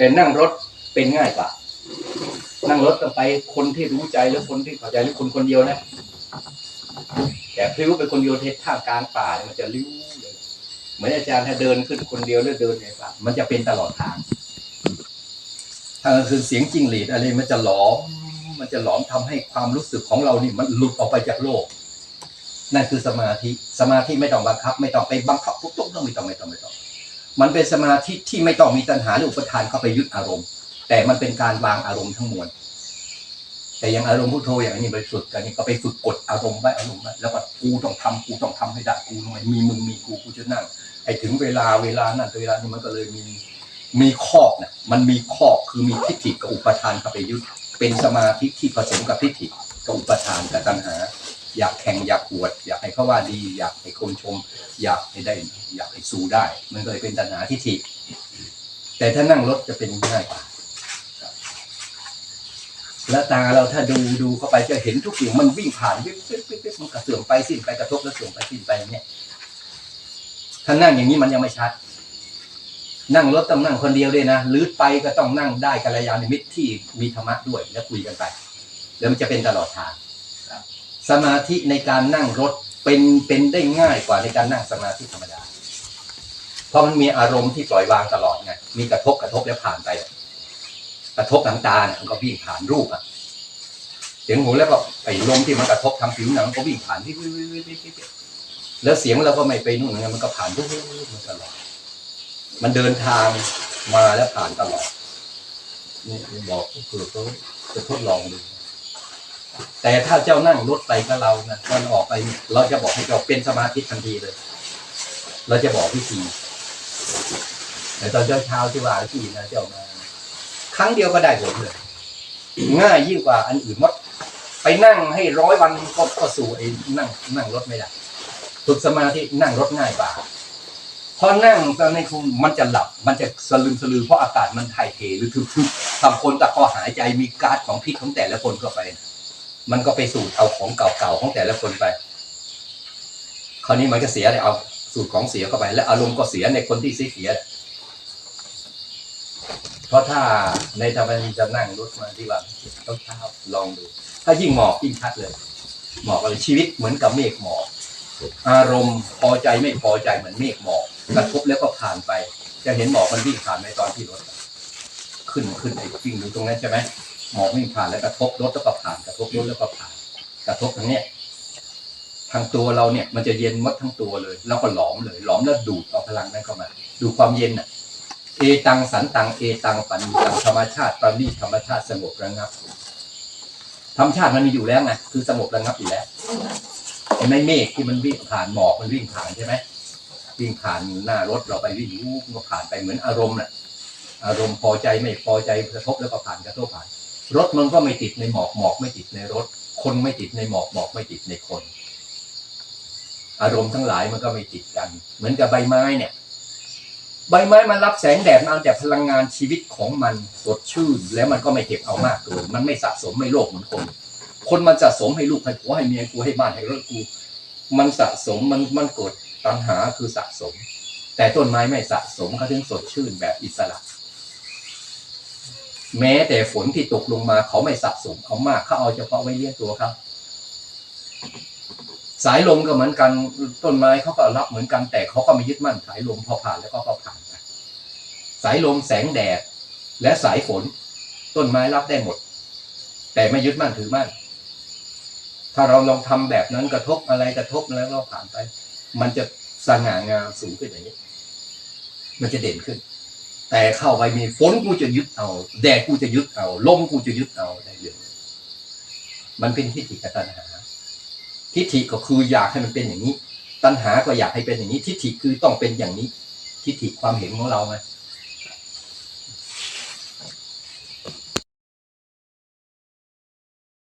แต่นั่งรถเป็นง่ายกว่า นั่งรถต้องไปคนที่รู้ใจหรือคนที่เข้าใจหรือคนคนเดียวนะ แต่พลิ้วไปคนเดียวเทศท่ามกลางป่ามันจะลิ้วเลยเหมือนอาจารย์ถ้าเดินขึ้นคนเดียวหรือเดินในป่ามันจะเป็นตลอดทางถ้าคือเสียงจริงหรีดอะไรมันจะหลอมมันจะหลอมทำให้ความรู้สึกของเรานี่มันหลุดออกไปจากโลก นั่นคือสมาธิ สมาธิไม่ต้องบังคับ ไม่ต้องไปบังคับทุกต้องไม่ต้องไม่ต้องไม่ต้อง มันเป็นสมาธิที่ไม่ต้องมีตัณหาหรืออุปทานเข้าไปยึดอารมณ์ แต่มันเป็นการวางอารมณ์ทั้งมวลแต่ย่างอารมณ์พุทโธอย่างนี้ไปฝึกกันนี่ก็ไปฝึกกดอารมณ์ไว้อารมณ์ไว้แล้วก็กูต้องทำกูต้องทำให้ได้กูหน่อยมีมึงมีกูกูจะนั่งไอ้ถึงเวลาเวลานั่นเวลานี้มันก็เลยมีมีคอกเนี่ยมันมีคอกคือมีทิฏฐิกับอุปทานเข้าไปยึดเป็นสมาธิที่ผสมกับทิฏฐิกับอุปทานกับตัณหา อยากแข่งอยากอวด อยากให้เขาว่าดี อยากให้คนชม อยากให้ได้ อยากให้สู้ได้ มันก็เลยเป็นตัณหาทิฏฐิแต่ถ้านั่งรถจะเป็นง่ายกว่าแล้วตาเราถ้าดูดูเข้าไปจะเห็นทุกอย่างมันวิ่งผ่านวิบวิบวิบวิบมันกระเสื่อมไปสิ้นไปกระทบแล้วเสื่อมไปสิ้นไปเนี่ยถ้านั่งอย่างนี้มันยังไม่ชัด นั่งรถต้องนั่งคนเดียวด้วยนะหรือไปก็ต้องนั่งได้กัลยาณมิตรที่มีธรรมะด้วยแล้วคุยกันไป แล้วมันจะเป็นตลอดทาง สมาธิในการนั่งรถเป็นเป็นได้ง่ายกว่าในการนั่งสมาธิธรรมดา เพราะมันมีอารมณ์ที่ปล่อยวางตลอดไงมีกระทบกระทบแล้วผ่านไป กระทบทางตาเนี่ยมันก็วิ่งผ่านรูปอะเสียงหูแล้วก็ไอ้ลมที่มันกระทบทางผิวหนังมันก็วิ่งผ่านที่แล้วเสียงเราก็ไม่ไปนู่นไงมันก็ผ่านทุกมันตลอดมันเดินทางมาแล้วผ่านตลอดนี่บอกเผื่อเขาจะทดลองดู แต่ถ้าเจ้านั่งรถไปกับเรานะตอนออกไป เราจะบอกให้เจ้าเป็นสมาธิทันทีเลย เราจะบอกวิธีแต่ตอนเช้าเช้าที่ว่าที่นะเจ้ามา ครั้งเดียวก็ได้ผลเลย ง่ายยิ่งกว่าอันอื่นหมด ไปนั่งให้ร้อยวันก็ก็สู่ไอ้นั่ง นั่งรถไม่ได้ฝึกสมาธินั่งรถง่ายกว่าพอนั่งตอนในคุมมันจะหลับ มันจะสลืมสลือเพราะอากาศมันถ่ายเทหรือทึบๆทำคนตะคอหายใจมีก๊าซของพิษของแต่ละคนเข้าไป มันก็ไปสูดเอาของเก่าๆของแต่ละคนไป คราวนี้มันก็เสียเลยเอาสูตรของเสียเข้าไป และอารมณ์ก็เสียในคนที่เสีย เพราะถ้าในธรรมจะนั่งรถมาที่ว่าต้องเช้าลองดู ถ้ายิ่งหมอกยิ่งชัดเลยหมอกอะไรชีวิตเหมือนกับเมฆหมอกอารมณ์พอใจไม่พอใจเหมือนเมฆหมอกกระทบแล้วก็ผ่านไป จะเห็นหมอกมันวิ่งผ่านในตอนที่รถ ขึ้นขึ้นไอ้วิ่งดูตรงนั้นใช่ไหม มอกวิ่งผ่านแล้วกระทบรถแล้วก็ผ่านกระทบรถแล้วก็ผ่าน กระทบทางเนี้ยทางตัวเราเนี่ยมันจะเย็นหมดทั้งตัวเลย แล้วก็หลอมเลย หลอมแล้วดูดเอาพลังนั้นเข้ามา ดูความเย็นอะ เอตังสันตังเอตังปันตังธรรมชาติปราณีตธรรมชาติสงบระงับธรรมชาติมันมีอยู่แล้วไงคือสงบระงับอยู่แล้วเห็นไหมเมฆที่มันวิ่งผ่านหมอกมันวิ่งผ่านใช่ไหมวิ่งผ่านหน้ารถเราไปวิ่งวูบมันก็ผ่านไปเหมือนอารมณ์น่ะ อารมณ์พอใจไม่พอใจกระทบแล้วก็ผ่านกระทบผ่าน รถมันก็ไม่ติดในหมอกหมอกไม่ติดในรถ คนไม่ติดในหมอกหมอกไม่ติดในคน อารมณ์ทั้งหลายมันก็ไม่ติดกัน เหมือนกับใบไม้เนี่ย ใบไม้มันรับแสงแดดมาเอาแต่พลังงานชีวิตของมันสดชื่น แล้วมันก็ไม่เก็บเอามากเกินมันไม่สะสมไม่โลภเหมือนคน คนมันสะสมให้ลูกให้ผัวให้เมียกูให้บ้านให้รถกู มันสะสมมันมันเกิดตัณหาคือสะสม แต่ต้นไม้ไม่สะสมเขาถึงสดชื่นแบบอิสระ แม้แต่ฝนที่ตกลงมาเขาไม่สะสมเอามากเขาเอาเฉพาะไว้เลี้ยงตัวครับ สายลมก็เหมือนกันต้นไม้เขาก็รับเหมือนกันแต่เขาก็ไม่ยึดมั่นสายลมพอผ่านแล้วก็ก็ผ่านไปสายลมแสงแดดและสายฝน ต้นไม้รับได้หมด แต่ไม่ยึดมั่นถือมั่นถ้าเราลองทำแบบนั้นกระทบอะไรกระทบแล้วเราผ่านไป มันจะสง่างามสูงขึ้นอย่างนี้ มันจะเด่นขึ้น แต่เข้าไปมีฝนกูจะยึดเอา แดดกูจะยึดเอา ลมกูจะยึดเอาได้เลยมันเป็นทิฏฐิกับตัณหา ทิฏฐิก็คืออยากให้มันเป็นอย่างนี้ ตัณหาก็อยากให้เป็นอย่างนี้ ทิฏฐิคือต้องเป็นอย่างนี้ ทิฏฐิความเห็นของเราไง